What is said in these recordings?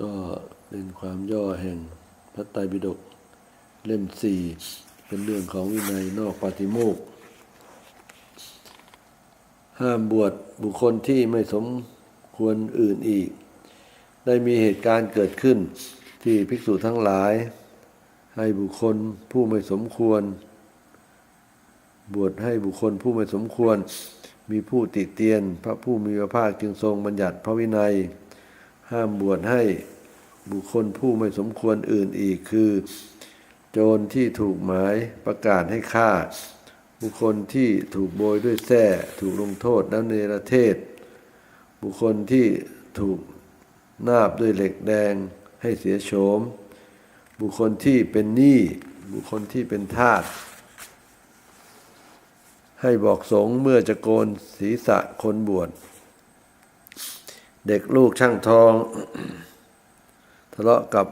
ก็เป็นความย่อแห่งพระไตรปิฎกเล่มสี่เป็นเรื่องของวินัยนอกปาฏิโมก ห้ามบวชบุคคลที่ไม่สมควรอื่นอีก ได้มีเหตุการณ์เกิดขึ้นที่ภิกษุทั้งหลาย ให้บุคคลผู้ไม่สมควร บวชให้บุคคลผู้ไม่สมควร มีผู้ติเตียน พระผู้มีพระภาคจึงทรงบัญญัติพระวินัย ห้ามบวชให้บุคคลผู้ไม่สมควรอื่นอีกคือ โจรที่ถูกหมายประกาศให้ฆ่า บุคคลที่ถูกโบยด้วยแส้ถูกลงโทษแล้วเนรเทศ บุคคลที่ถูกนาบด้วยเหล็กแดงให้เสียโฉม บุคคลที่เป็นหนี้บุคคลที่เป็นทาส ให้บอกสงฆ์เมื่อจะโกนศีรษะคนบวช เด็กลูกช่างทอง ทะเลาะกับ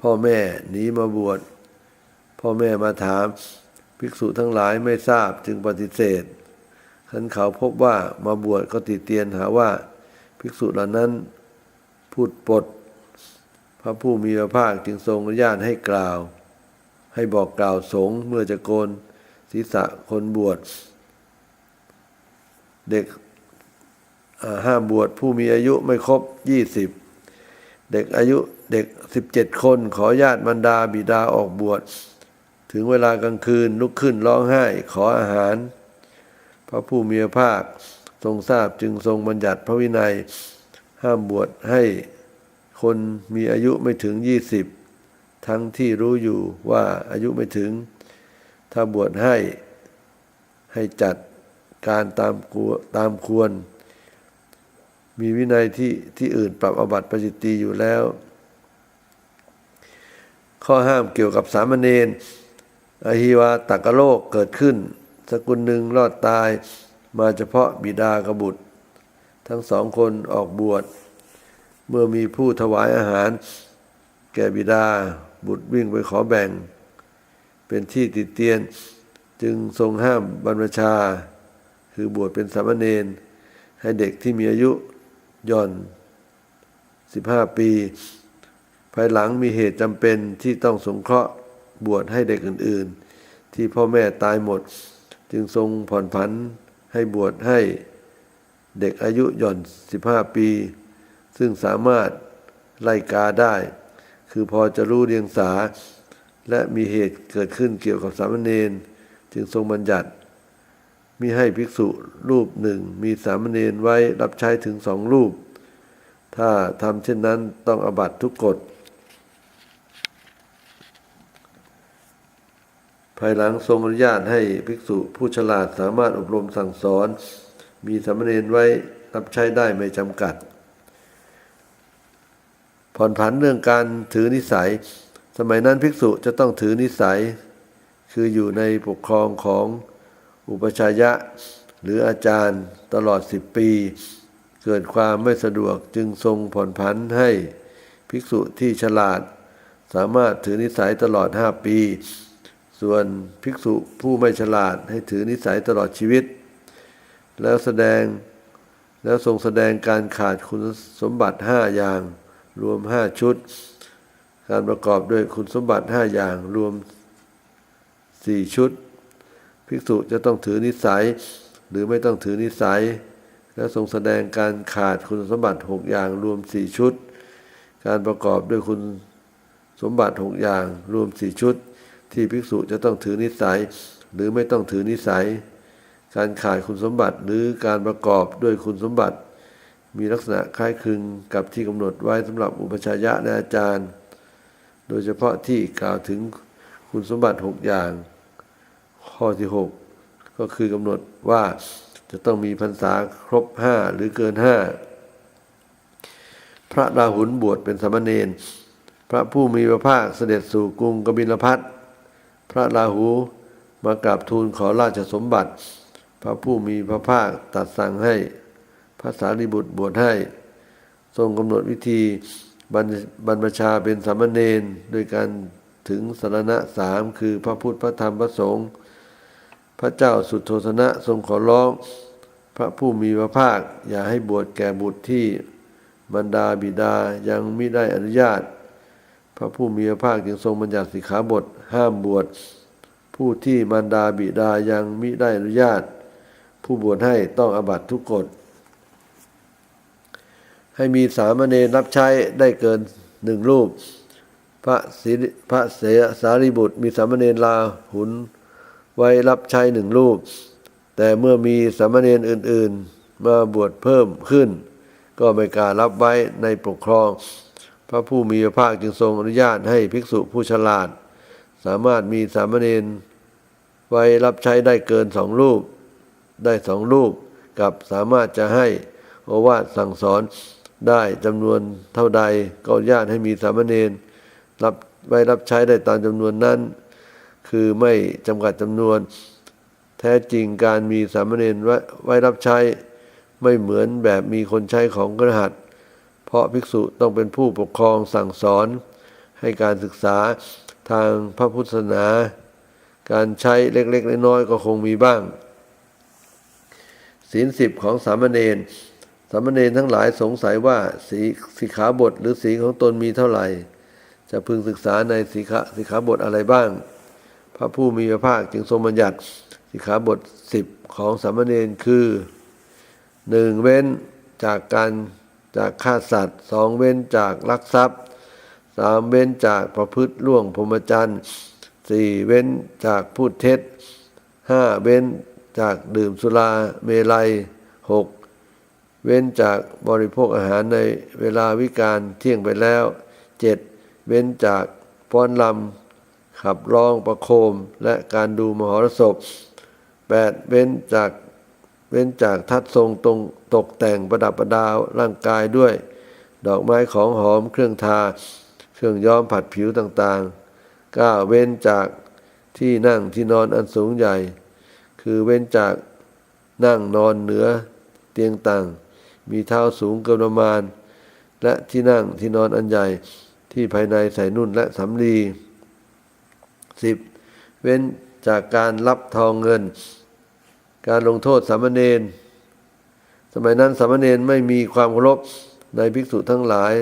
พ่อแม่หนีมาบวช พ่อแม่มาถามภิกษุทั้งหลายไม่ทราบจึงปฏิเสธขันเขาพบว่ามาบวชก็ติเตียนหาว่า ภิกษุเหล่านั้นพูดปด พระผู้มีพระภาคจึงทรงอนุญาตให้กล่าว ให้บอกกล่าวสงฆ์เมื่อจะโกน ศีรษะคนบวช เด็กห้าบวชผู้มีอายุไม่ครบยี่สิบเด็กอายุเด็กสิบเจ็ดคนขอญาติบรรดาบิดาออกบวช ถึงเวลากลางคืนลุกขึ้นร้องไห้ขออาหาร พระผู้มีพระภาคทรงทราบจึงทรงบัญญัติพระวินัย ห้ามบวชให้คนมีอายุไม่ถึงยี่สิบทั้งที่รู้อยู่ว่าอายุไม่ถึง ถ้าบวชให้ให้จัดการตามกวตามควร มีวินัยที่ที่อื่นปรับอบัติปาจิตีอยู่แล้ว ข้อห้ามเกี่ยวกับสามเณรอหิวาตักโลกเกิดขึ้น สกุลหนึ่งรอดตายมาเฉพาะบิดากบุตร ทั้งสองคนออกบวช เมื่อมีผู้ถวายอาหาร แก่บิดาบุตรวิ่งไปขอแบ่ง เป็นที่ติดเตียน จึงทรงห้ามบรรพชา คือบวชเป็นสามเณรให้เด็กที่มีอายุย่อนสิบห้าปี ภายหลังมีเหตุจำเป็นที่ต้องสงเคราะห์บวชให้เด็กอื่น ๆ ที่พ่อแม่ตายหมด จึงทรงผ่อนผันให้บวชให้เด็กอายุย่อนสิบห้าปี ซึ่งสามารถไล่กาได้ คือพอจะรู้เรียงสา และมีเหตุเกิดขึ้นเกี่ยวกับสามเณรจึงทรงบัญญัติมีให้ภิกษุรูปหนึ่งมีสามเณรไว้รับใช้ถึงสองรูป ถ้าทำเช่นนั้นต้องอบัตทุกกฎ ภายหลังทรงอนุญาตให้ภิกษุผู้ฉลาดสามารถอบรมสั่งสอน มีสามเณรไว้รับใช้ได้ไม่จำกัด ผ่อนผันเรื่องการถือนิสัย สมัยนั้นภิกษุจะต้องถือนิสัย คืออยู่ในปกครองของอุปชายะ หรืออาจารย์ตลอดสิบปี เกิดความไม่สะดวกจึงทรงผ่อนผันให้ภิกษุที่ฉลาด สามารถถือนิสัยตลอดห้าปี ส่วนภิกษุผู้ไม่ฉลาดให้ถือนิสัยตลอดชีวิต แล้วแสดงแล้วทรงแสดงการขาดคุณสมบัติห้าอย่างรวมห้าชุด การประกอบด้วยคุณสมบัติห้าอย่างรวมสี่ชุด ภิกษุจะต้องถือนิสัย หรือไม่ต้องถือนิสัย และทรงแสดงการขาดคุณสมบัติหกอย่างรวมสี่ชุด การประกอบด้วยคุณสมบัติหกอย่างรวมสี่ชุด ที่ภิกษุจะต้องถือนิสัย หรือไม่ต้องถือนิสัย การขาดคุณสมบัติหรือการประกอบด้วยคุณสมบัติ มีลักษณะคล้ายคลึงกับที่กำหนดไว้สำหรับอุปชายะและอาจารย์ โดยเฉพาะที่กล่าวถึงคุณสมบัติหกอย่าง ข้อที่หกก็คือกำหนดว่าจะต้องมีพรรษาครบห้าหรือเกินห้าพระราหุลบวชเป็นสามเณรพระผู้มีพระภาคเสด็จสู่กรุงกบิลพัทพระราหูมากราบทูลขอราชสมบัติ พระผู้มีพระภาคตัดสั่งให้ พระสารีบุตรบวชให้ ทรงกำหนดวิธี บรรบรรพชาเป็นสามเณรโดยการถึงสารณะสามคือพระพุทธพระธรรมพระสงฆ์พระเจ้าสุโธทนะทรงขอร้อง พระผู้มีพระภาค อย่าให้บวชแก่บุตรที่บรรดาบิดายังมิได้อนุญาต พระผู้มีพระภาคจึงทรงบัญญัติสิกขาบทห้ามบวชผู้ที่มารดาบิดายังมิได้อนุญาต ผู้บวชให้ต้องอาบัตทุกกฎ ให้มีสามเณรรับใช้ได้เกินหนึ่งรูป พระศิพระเสสารีบุตร มีสามเณรลาหุนไว้รับใช้หนึ่งรูป แต่เมื่อมีสามเณรอื่น ๆ มาบวชเพิ่มขึ้น ก็ไม่กล้ารับไว้ในปกครอง พระผู้มีพระภาคจึงทรงอนุญาตให้ภิกษุผู้ฉลาด สามารถมีสามเณรไว้รับใช้ได้เกินสองรูป ได้สองรูปกับสามารถจะให้โอวาทสั่งสอน ได้จำนวนเท่าใดก็ญาตให้มีสามเณรรับไว้รับใช้ได้ตามจำนวนนั้น คือไม่จำกัดจำนวน แท้จริงการมีสามเณรไว้ไว้รับใช้ ไม่เหมือนแบบมีคนใช้ของกระหัตเพราะภิกษุต้องเป็นผู้ปกครองสั่งสอน ให้การศึกษาทางพระพุทธศาสนา การใช้เล็กๆน้อยๆก็คงมีบ้างศีลสิบของสามเณร สามเณรทั้งหลายสงสัยว่าสีสิกขาบทหรือศีของตนมีเท่าไหร่ จะพึงศึกษาในสิกขาสิกขาบทอะไรบ้าง พระผู้มีพระภาคจึงทรงบัญญัติสิกขาบทสิบของสามเณรคือหนึ่งเว้นจากการจากฆ่าสัตว์สองเว้นจากลักทรัพย์สามเว้นจากประพฤติล่วงพรหมจรรย์สี่เว้นจากพูดเท็จห้าเว้นจากดื่มสุราเมลัยหก เว้นจากบริโภคอาหารในเวลาวิการเที่ยงไปแล้วเจ็ดเว้นจากฟ้อนลำขับร้องประโคมและการดูมหรสพแปดเว้นจากเว้นจากทัดทรงตรงตกแต่งประดับประดาร่างกายด้วย ดอกไม้ของหอมเครื่องทา เครื่องย้อมผัดผิวต่างๆก้าเว้นจากที่นั่งที่นอนอันสูงใหญ่ คือเว้นจากนั่งนอนเหนือเตียงต่าง มีเท้าสูงเกินประมาณ และที่นั่งที่นอนอันใหญ่ที่ภายในใส่นุ่นและสำลีสิบเว้นจากการรับทองเงิน การลงโทษสามเณรสมัยนั้นสามเณรไม่มีความเคารพในภิกษุทั้งหลาย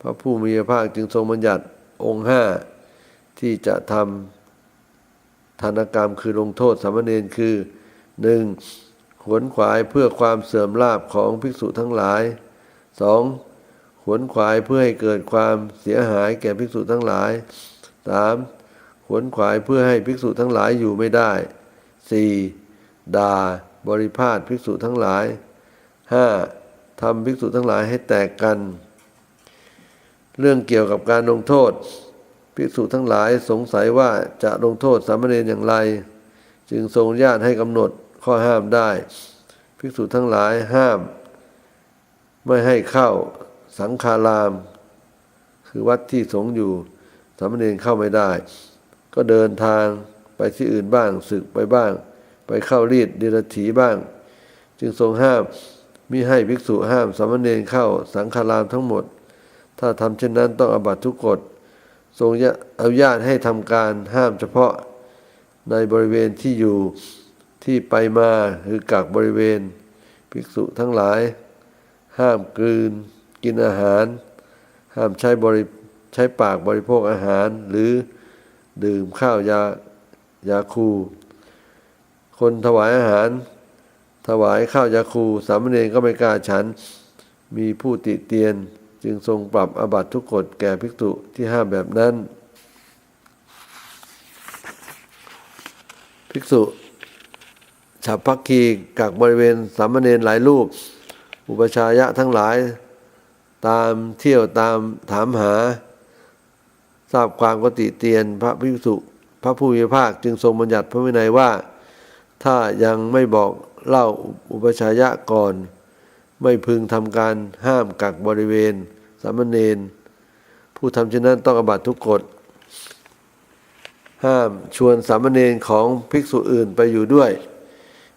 พระผู้มีพระภาคจึงทรงบัญญัติองค์ห้าที่จะทำธนกรรมคือลงโทษสามเณรคือหนึ่ง ขวนขวายเพื่อความเสื่อมลาภของภิกษุทั้งหลายสองขวนขวายเพื่อให้เกิดความเสียหายแก่ภิกษุทั้งหลายสามขวนขวายเพื่อให้ภิกษุทั้งหลายอยู่ไม่ได้สี่ด่าบริพาทภิกษุทั้งหลายห้าทำภิกษุทั้งหลายให้แตกกัน เรื่องเกี่ยวกับการลงโทษ ภิกษุทั้งหลายสงสัยว่าจะลงโทษสามเณรอย่างไร จึงทรงญาตให้กำหนด ข้อห้ามได้ ภิกษุทั้งหลายห้าม ไม่ให้เข้าสังฆาราม คือวัดที่สงอยู่สามเณรเข้าไม่ได้ ก็เดินทางไปที่อื่นบ้างศึกไปบ้าง ไปเข้ารีดเดรัจฉีบ้าง จึงทรงห้ามมิให้ภิกษุห้ามสามเณรเข้าสังฆารามทั้งหมด ถ้าทำเช่นนั้นต้องอบัตทุกกฎทรงอนุญาตให้ทำการห้ามเฉพาะในบริเวณที่อยู่ ที่ไปมาคือกักบริเวณ ภิกษุทั้งหลาย ห้ามกลืน กินอาหาร ห้ามใช้บริใช้ปากบริโภคอาหาร หรือดื่มข้าวยายาคู คนถวายอาหาร ถวายข้าวยาคูสามเณรก็ไม่กล้าฉัน มีผู้ติเตียนจึงทรงปรับอบัตทุกกฎแก่ภิกษุที่ห้ามแบบนั้น ภิกษุ ฉับพักคีกักบริเวณสามเณรหลายรูป อุปชายะทั้งหลาย ตามเที่ยวตามถามหา ทราบความกติเตียนพระภิกษุพระผู้มีพระภาคจึงทรงบัญญัติพระวินัยว่า ถ้ายังไม่บอกเล่าอุปชายะก่อน ไม่พึงทำการห้ามกักบริเวณสามเณรผู้ทำเช่นนั้นต้องอบัตทุกกฎห้ามชวนสามเณรของภิกษุอื่นไปอยู่ด้วย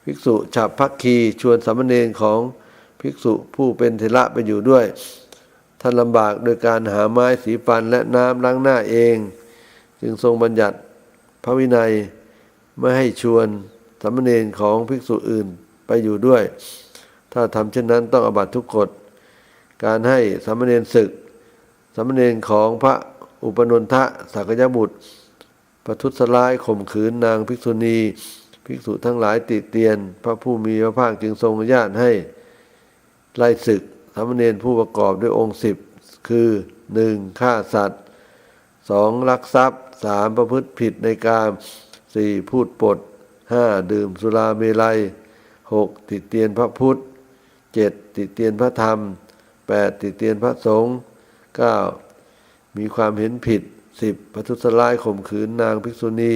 ภิกษุฉับพักคีชวนสามเณรของภิกษุผู้เป็นเทระไปอยู่ด้วย ท่านลำบากโดยการหาไม้สีฟันและน้ำล้างหน้าเอง จึงทรงบัญญัติพระวินัยไม่ให้ชวนสามเณรของภิกษุอื่นไปอยู่ด้วย ถ้าทำเช่นนั้นต้องอบัตทุกกฎ การให้สามเณรศึกสามเณรของพระอุปนนทะสักยบุตรประทุษร้ายข่มขืนนางภิกษุณี ภิกษุทั้งหลายติเตียน พระผู้มีพระภาคจึงทรงอนุญาตให้ไล่ศึกสามเณรผู้ประกอบด้วยองค์สิบคือหนึ่งฆ่าสัตว์สองลักทรัพย์สามประพฤติผิดในกามสี่พูดปดห้าดื่มสุราเมลัยหกติเตียนพระพุทธเจ็ดติเตียนพระธรรมแปดติเตียนพระสงฆ์เก้ามีความเห็นผิดสิบประทุษร้ายข่มขืนนางภิกษุณี